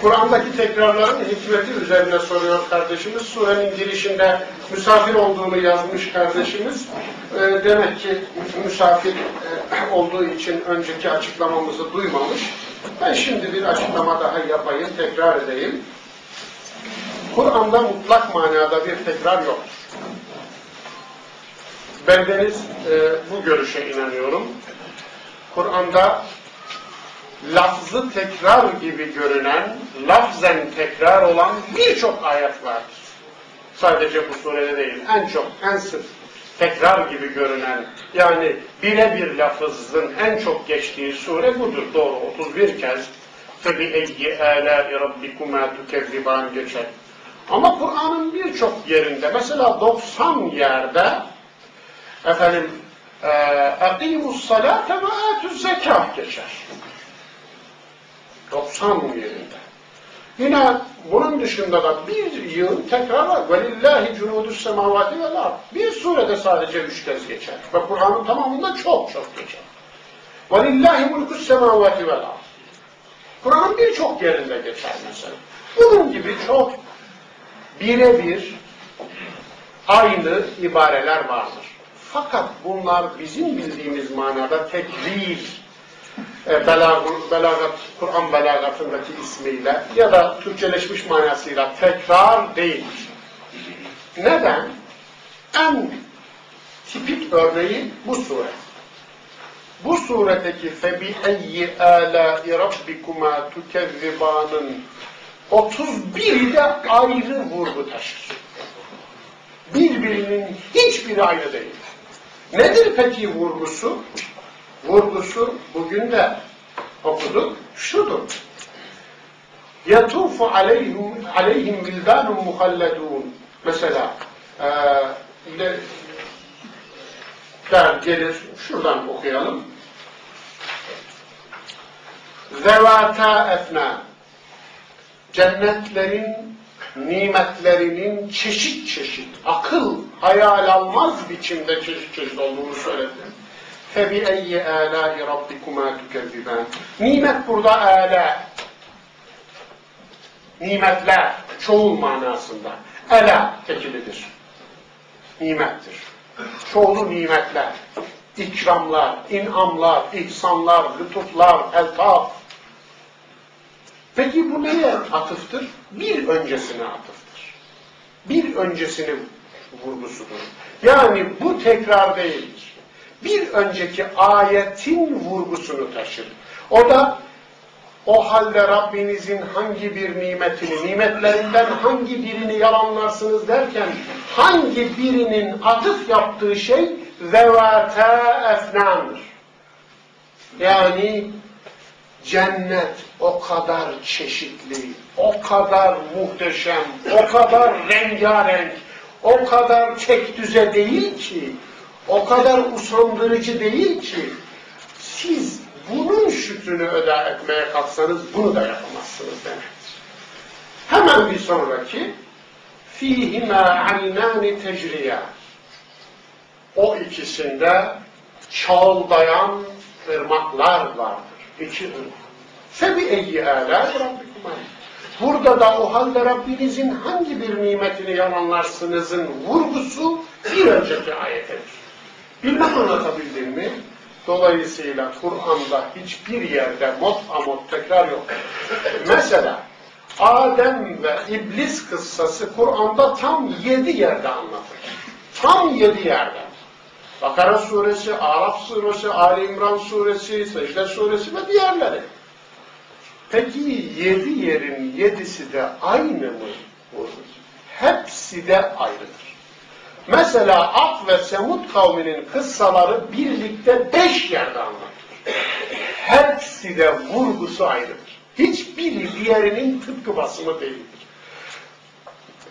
Kur'an'daki tekrarların hikmeti üzerine soruyor kardeşimiz. Surenin girişinde misafir olduğunu yazmış kardeşimiz. E, demek ki misafir e, olduğu için önceki açıklamamızı duymamış. Ben şimdi bir açıklama daha yapayım, tekrar edeyim. Kur'an'da mutlak manada bir tekrar yoktur. Bendeniz e, bu görüşe inanıyorum. Kur'an'da lafzı tekrar gibi görünen, lafzen tekrar olan birçok ayet vardır. Sadece bu surede değil, en çok, en sık tekrar gibi görünen, yani birebir lafızın en çok geçtiği sure budur. Doğru, 31 kez فَبِأَيِّ آلَاءِ رَبِّكُمَا تُكَذِّبَانِ geçer. Ama Kur'an'ın birçok yerinde, mesela 90 yerde efendim اَقِيمُ الصَّلَاةَ وَآتُ الزَّكَاةِ geçer. 90 yerinde. Yine bunun dışında da bir yıl tekrar velillahi cunudu semavati vel. Bir surede sadece üç kez geçer. Ve Kur'an'ın tamamında çok çok geçer. Velillahi mulku semavati vel ard. Birçok yerinde geçer mesela. Bunun gibi çok birebir aynı ibareler vardır. Fakat bunlar bizim bildiğimiz manada tek e, belag, belagat, Kur'an belagatındaki ismiyle ya da Türkçeleşmiş manasıyla tekrar değildir. Neden? En tipik örneği bu sure. Bu suredeki فَبِأَيِّ آلَاءِ رَبِّكُمَا تُكَذِّبَان'ın 31'i de ayrı vurgu taşır. Birbirinin hiçbiri aynı değil. Nedir peki vurgusu? Vurgusu bugün de okuduk, şudur. يَتُوفُ عَلَيْهِمْ عَلَيْهِمْ وِلْدَانٌ مُخَلَّدُونَ Mesela e, ile, der gelir, şuradan okuyalım. Zevata efna Cennetlerin nimetlerinin çeşit çeşit, akıl hayal almaz biçimde çeşit çeşit olduğunu söyledi. فَبِأَيِّ آلَاءِ رَبِّكُمَا تُكَذِّبَانِ Nimet burada âlâ. Nimetler, çoğul manasında. Ela tekilidir. Nimettir. Çoğulu nimetler, ikramlar, inamlar, ihsanlar, lütuflar, eltaf. Peki bu neye atıftır? Bir öncesine atıftır. Bir öncesinin vurgusudur. Yani bu tekrar değildir. Bir önceki ayetin vurgusunu taşır. O da o halde Rabbinizin hangi bir nimetini, nimetlerinden hangi birini yalanlarsınız derken hangi birinin atıf yaptığı şey zevâte efnandır. Yani cennet o kadar çeşitli, o kadar muhteşem, o kadar rengarenk, o kadar tek düze değil ki, o kadar usandırıcı değil ki, siz bunun şükrünü öda etmeye kalksanız bunu da yapamazsınız demektir. Hemen bir sonraki فِيهِمَا عَيْنَانِ tecriya O ikisinde çağıldayan ırmaklar vardır. İki ırmak. فَبِاَيِّ آلَاءِ رَبِّكُمَا Burada da o halde Rabbinizin hangi bir nimetini yalanlarsınızın vurgusu bir önceki ayetedir. Bilmem anlatabildim mi? Dolayısıyla Kur'an'da hiçbir yerde mot amot tekrar yok. Mesela Adem ve İblis kıssası Kur'an'da tam yedi yerde anlatılır. Tam yedi yerde. Bakara suresi, Araf suresi, Ali İmran suresi, Secde suresi ve diğerleri. Peki yedi yerin yedisi de aynı mı? Hepsi de ayrıdır. Mesela Ad ve Semud kavminin kıssaları birlikte beş yerde anlatılır. Hepsi de vurgusu ayrıdır. Hiçbiri diğerinin tıpkı basımı değildir.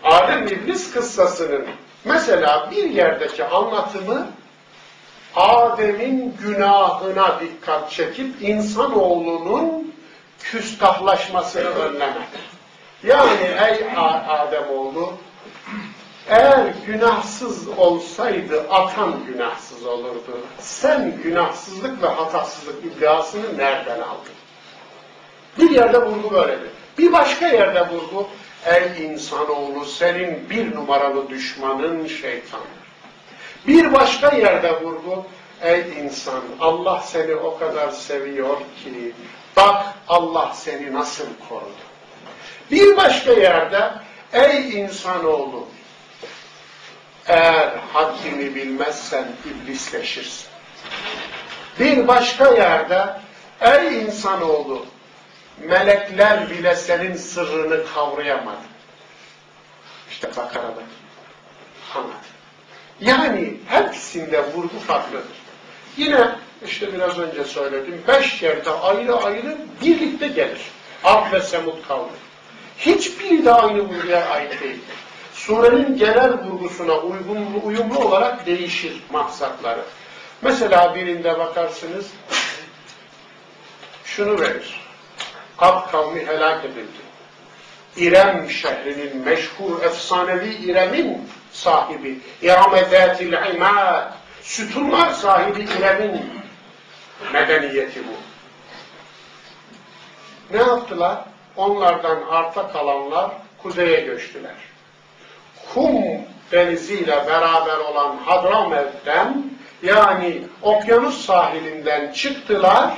Adem İblis kıssasının mesela bir yerdeki anlatımı Adem'in günahına dikkat çekip insanoğlunun küstahlaşmasını önlemek. Yani ey Ademoğlu eğer günahsız olsaydı atan günahsız olurdu. Sen günahsızlık ve hatasızlık iddiasını nereden aldın? Bir yerde vurgu böyledir. Bir başka yerde vurgu, ey insanoğlu senin bir numaralı düşmanın şeytandır. Bir başka yerde vurgu, ey insan Allah seni o kadar seviyor ki bak Allah seni nasıl korudu. Bir başka yerde ey insanoğlu eğer haddini bilmezsen iblisleşirsin. Bir başka yerde ey insanoğlu melekler bile senin sırrını kavrayamadı. İşte Bakara'da anladı. Yani hepsinde vurgu farklıdır. Yine işte biraz önce söyledim. Beş yerde ayrı ayrı birlikte gelir. Ad ve Semud kavmi. Hiçbiri de aynı vurguya ait değil. Surenin genel vurgusuna uygun, uyumlu olarak değişir maksatları. Mesela birinde bakarsınız şunu verir. Ad kavmi helak edildi. İrem şehrinin meşhur efsanevi İrem'in sahibi, İrame zâtil imâd, sütunlar sahibi İrem'in medeniyeti bu. Ne yaptılar? Onlardan arta kalanlar kuzeye göçtüler. Kum deniziyle beraber olan Hadramev'den yani okyanus sahilinden çıktılar,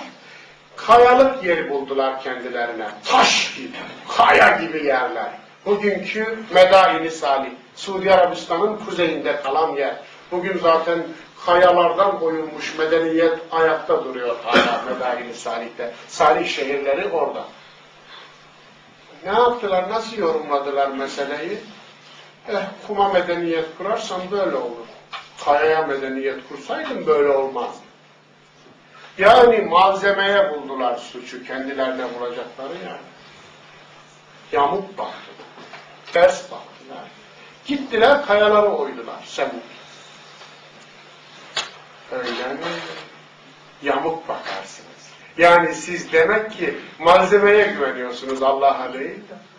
kayalık yeri buldular kendilerine. Taş gibi, kaya gibi yerler. Bugünkü Medaini Salih, Suudi Arabistan'ın kuzeyinde kalan yer. Bugün zaten kayalardan oyulmuş medeniyet ayakta duruyor hala Medaini Salih'te. Salih şehirleri orada. Ne yaptılar, nasıl yorumladılar meseleyi? Eh, kuma medeniyet kurarsan böyle olur. Kayaya medeniyet kursaydın böyle olmazdı. Yani malzemeye buldular suçu, kendilerine bulacakları yani. Yamuk baktılar, ters baktılar. Gittiler kayaları oydular, sen. Öyle mi? Yamuk bakarsınız. Yani siz demek ki malzemeye güveniyorsunuz Allah'a değil de.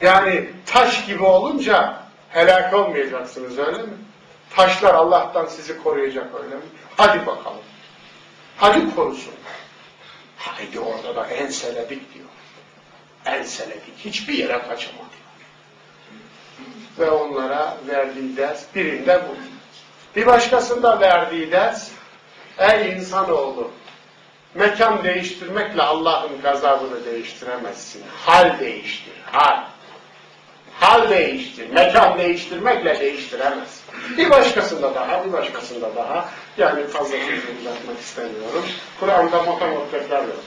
Yani taş gibi olunca helak olmayacaksınız öyle mi? Taşlar Allah'tan sizi koruyacak öyle mi? Hadi bakalım. Hadi korusun. Haydi orada da enseledik diyor. Enseledik. Hiçbir yere kaçamadılar. Ve onlara verdiği ders birinde bu. Bir başkasında verdiği ders ey insanoğlu mekan değiştirmekle Allah'ın gazabını değiştiremezsin. Hal değiştir. Hal. Hal değiştir. Mekan değiştirmekle değiştiremez. Bir başkasında daha, bir başkasında daha. Yani fazla uzatmak istemiyorum. Kur'an'da motamot tekrar yok.